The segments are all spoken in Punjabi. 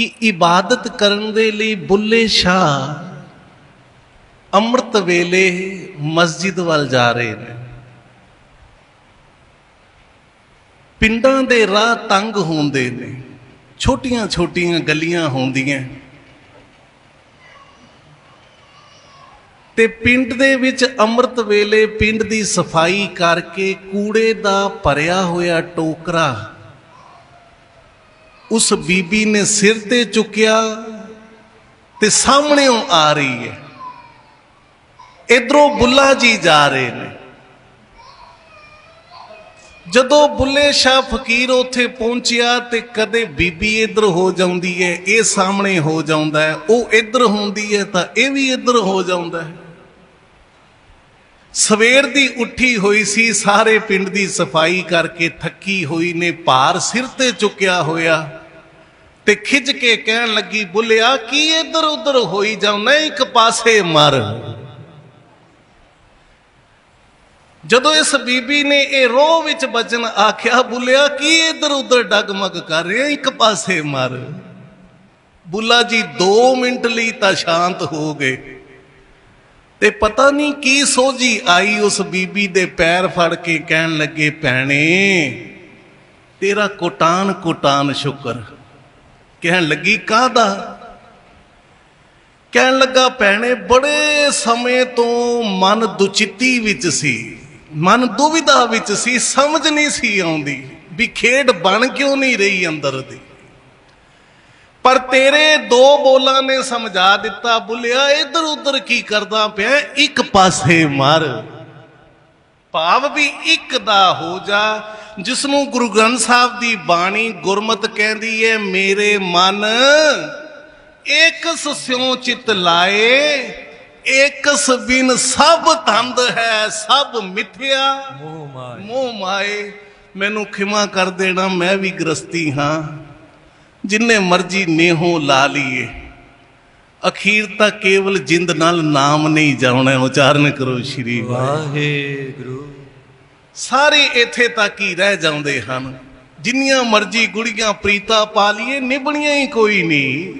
ਕਿ ਇਬਾਦਤ ਕਰਨ ਦੇ ਲਈ ਬੁੱਲੇ ਸ਼ਾਹ ਅੰਮ੍ਰਿਤ ਵੇਲੇ ਮਸਜਿਦ ਵੱਲ ਜਾ ਰਹੇ ਨੇ। ਪਿੰਡਾਂ ਦੇ ਰਾਹ ਤੰਗ ਹੁੰਦੇ ਨੇ। ਛੋਟੀਆਂ ਛੋਟੀਆਂ ਗਲੀਆਂ ਹੁੰਦੀਆਂ। ਤੇ ਪਿੰਡ ਦੇ ਵਿੱਚ ਅੰਮ੍ਰਿਤ ਵੇਲੇ ਪਿੰਡ ਦੀ ਸਫ਼ਾਈ ਕਰਕੇ ਕੂੜੇ ਦਾ ਭਰਿਆ ਹੋਇਆ ਟੋਕਰਾ ਉਸ ਬੀਬੀ ਨੇ ਸਿਰ ਤੇ ਚੁੱਕਿਆ ਤੇ ਸਾਹਮਣੇੋਂ ਆ ਰਹੀ ਹੈ ਇਧਰੋਂ ਬੁੱਲਾ ਜੀ ਜਾ ਰਹੇ ਨੇ ਜਦੋਂ ਬੁੱਲੇ ਸ਼ਾਹ ਫਕੀਰ ਉੱਥੇ ਪਹੁੰਚਿਆ ਤੇ ਕਦੇ ਬੀਬੀ ਇੱਧਰ ਹੋ ਜਾਂਦੀ ਹੈ ਇਹ ਸਾਹਮਣੇ ਹੋ ਜਾਂਦਾ ਹੈ ਉਹ ਇੱਧਰ ਹੁੰਦੀ ਹੈ ਤਾਂ ਇਹ ਵੀ ਇੱਧਰ ਹੋ ਜਾਂਦਾ ਹੈ ਸਵੇਰ ਦੀ ਉੱਠੀ ਹੋਈ ਸੀ ਸਾਰੇ ਪਿੰਡ ਦੀ ਸਫ਼ਾਈ ਕਰਕੇ ਥੱਕੀ ਹੋਈ ਨੇ ਭਾਰ ਸਿਰ ਤੇ ਚੁੱਕਿਆ ਹੋਇਆ ਤੇ ਖਿੱਚ ਕੇ ਕਹਿਣ ਲੱਗੀ, ਬੁੱਲਿਆ, ਕੀ ਇੱਧਰ ਉੱਧਰ ਹੋਈ ਜਾਉਣਾ ਇੱਕ ਪਾਸੇ ਮਰ। ਜਦੋਂ ਇਸ ਬੀਬੀ ਨੇ ਇਹ ਰੋਹ ਵਿੱਚ ਬਚਨ ਆਖਿਆ, ਬੁੱਲਿਆ, ਕੀ ਇੱਧਰ ਉੱਧਰ ਡਗਮਗ ਕਰ ਰਿਹਾ, ਇੱਕ ਪਾਸੇ ਮਰ। ਬੁੱਲਾ ਜੀ 2 ਮਿੰਟ ਲਈ ਤਾਂ ਸ਼ਾਂਤ ਹੋ ਗਏ। ਤੇ ਪਤਾ ਨਹੀਂ ਕੀ ਸੋਝੀ ਆਈ ਉਸ ਬੀਬੀ ਦੇ ਪੈਰ ਫੜ ਕੇ ਕਹਿਣ ਲੱਗੇ, ਭੈਣੇ, ਤੇਰਾ ਕੋਟਾਨ ਕੋਟਾਨ ਸ਼ੁਕਰ। ਕਹਿਣ ਲੱਗੀ, ਕਾਹਦਾ? ਕਹਿਣ ਲੱਗਾ, ਭੈਣੇ, ਬੜੇ ਸਮੇਂ ਤੋਂ ਮਨ ਦੁਚਿੱਤੀ ਵਿੱਚ ਸੀ। ਮਨ ਦੁਵਿਧਾ ਵਿੱਚ ਸੀ, ਸਮਝ ਨਹੀਂ ਸੀ ਆਉਂਦੀ ਵੀ ਖੇਡ ਬਣ ਕਿਉਂ ਨਹੀਂ ਰਹੀ ਅੰਦਰ ਦੀ। ਪਰ ਤੇਰੇ ਦੋ ਬੋਲਾਂ ਨੇ ਸਮਝਾ ਦਿੱਤਾ, ਬੁੱਲਿਆ ਇੱਧਰ ਉੱਧਰ ਕੀ ਕਰਦਾ ਪਿਆ? ਇੱਕ ਪਾਸੇ ਮਰ। ਭਾਵ ਵੀ ਇੱਕ ਦਾ ਹੋ ਜਾ ਜਿਸ ਨੂੰ ਗੁਰੂ ਗ੍ਰੰਥ ਸਾਹਿਬ ਦੀ ਬਾਣੀ ਗੁਰਮਤ ਕਹਿੰਦੀ ਹੈ ਮੇਰੇ ਮਨ ਏਕਸ ਸਿਉ ਚਿਤ ਲਾਏ ਏਕਸ ਬਿਨ ਸਭ ਤੰਦ ਹੈ ਸਭ ਮਿਥਿਆ। ਮੋਹ ਮਾਇਆ ਮੋਹ ਮਾਏ। ਮੈਨੂੰ ਖਿਮਾ ਕਰ ਦੇਣਾ ਮੈਂ ਵੀ ਗ੍ਰਸਤੀ ਹਾਂ। ਜਿੰਨੇ ਮਰਜ਼ੀ ਨੇਹੋਂ ਲਾ ਲਈਏ। ਅਖੀਰ ਤਾਂ ਕੇਵਲ ਜਿੰਦ ਨਾਲ ਨਾਮ ਨਹੀਂ ਜਾਉਣਾ ਉਚਾਰਨ ਕਰੋ ਸ਼੍ਰੀ ਵਾਹਿਗੁਰੂ। ਸਾਰੇ ਇੱਥੇ ਤੱਕ ਹੀ ਰਹਿ ਜਾਂਦੇ ਹਨ। ਜਿੰਨੀਆਂ ਮਰਜ਼ੀ ਗੁੜੀਆਂ ਪ੍ਰੀਤਾ ਪਾ ਲਈਏ, ਨਿਭਣੀਆਂ ਹੀ ਕੋਈ ਨਹੀਂ।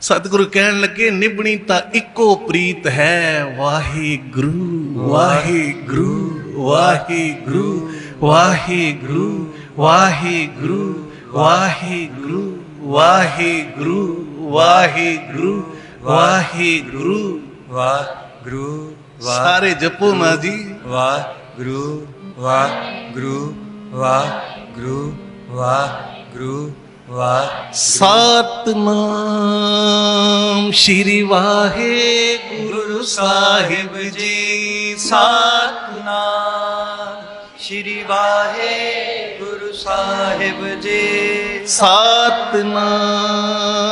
ਸਤਿਗੁਰੂ ਕਹਿਣ ਲੱਗੇ, ਨਿਭਣੀ ਤਾਂ ਇੱਕੋ ਪ੍ਰੀਤ ਹੈ, ਵਾਹਿਗੁਰੂ ਵਾਹਿਗੁਰੂ ਵਾਹਿਗੁਰੂ ਵਾਹਿਗੁਰੂ ਵਾਹਿਗੁਰੂ ਵਾਹਿਗੁਰੂ ਵਾਹਿਗੁਰੂ। ਵਾਹਿਗੁਰੂ ਵਾਹਿਗੁਰੂ ਵਾਹਿਗੁਰੂ ਸਾਰੇ ਜਪੋ ਨਾ ਜੀ। ਵਾਹਿਗੁਰੂ ਵਾਹਿਗੁਰੂ ਵਾਹਿਗੁਰੂ ਵਾਹਿਗੁਰੂ ਵਾਹਿਗੁਰੂ। ਸਤਨਾਮ ਸ਼੍ਰੀ ਵਾਹਿਗੁਰੂ ਸਾਹਿਬ ਜੀ। ਸਤਨਾਮ ਸ਼੍ਰੀ ਵਾਹਿਗੁਰੂ ਸਾਹਿਬ ਜੀ। ਸਤਨਾਮ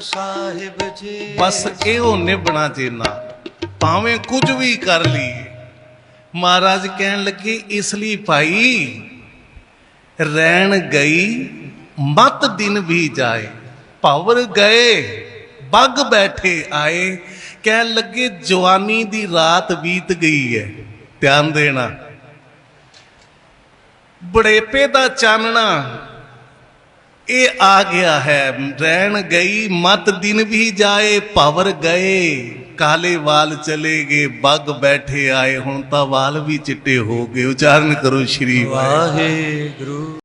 ਸਾਹਿਬ ਜੀ। ਬਸ ਇਹੋ ਨਿਭਣਾ ਚੇਨਾ ਭਾਵੇਂ ਕੁਝ ਵੀ ਕਰ ਲਈਏ। ਮਹਾਰਾਜ ਕਹਿਣ ਲੱਗੇ, ਇਸ ਲਈ ਭਾਈ, ਰਹਿਣ ਗਈ, ਮਤ ਦਿਨ ਵੀ ਜਾਏ। ਭਵਰ ਗਏ, ਬੱਗ ਬੈਠੇ ਆਏ। ਕਹਿਣ ਲੱਗੇ, ਜਵਾਨੀ ਦੀ ਰਾਤ ਬੀਤ ਗਈ ਹੈ। ਧਿਆਨ ਦੇਣਾ। ਬੜੇਪੇ ਦਾ ਚਾਨਣਾ ਇਹ ਆ ਗਿਆ ਹੈ, ਰਹਿਣ ਗਈ, ਮਤ ਦਿਨ ਵੀ ਜਾਏ, ਭਵਰ ਗਏ। ਕਾਲੇ ਵਾਲ ਚਲੇ ਗਏ, ਬੱਗ ਬੈਠੇ ਆਏ, ਹੁਣ ਤਾਂ ਵਾਲ ਵੀ ਚਿੱਟੇ ਹੋ ਗਏ। ਉਚਾਰਨ ਕਰੋ ਸ਼੍ਰੀ ਵਾਹਿਗੁਰੂ। ਵਾਹਿਗੁਰੂ।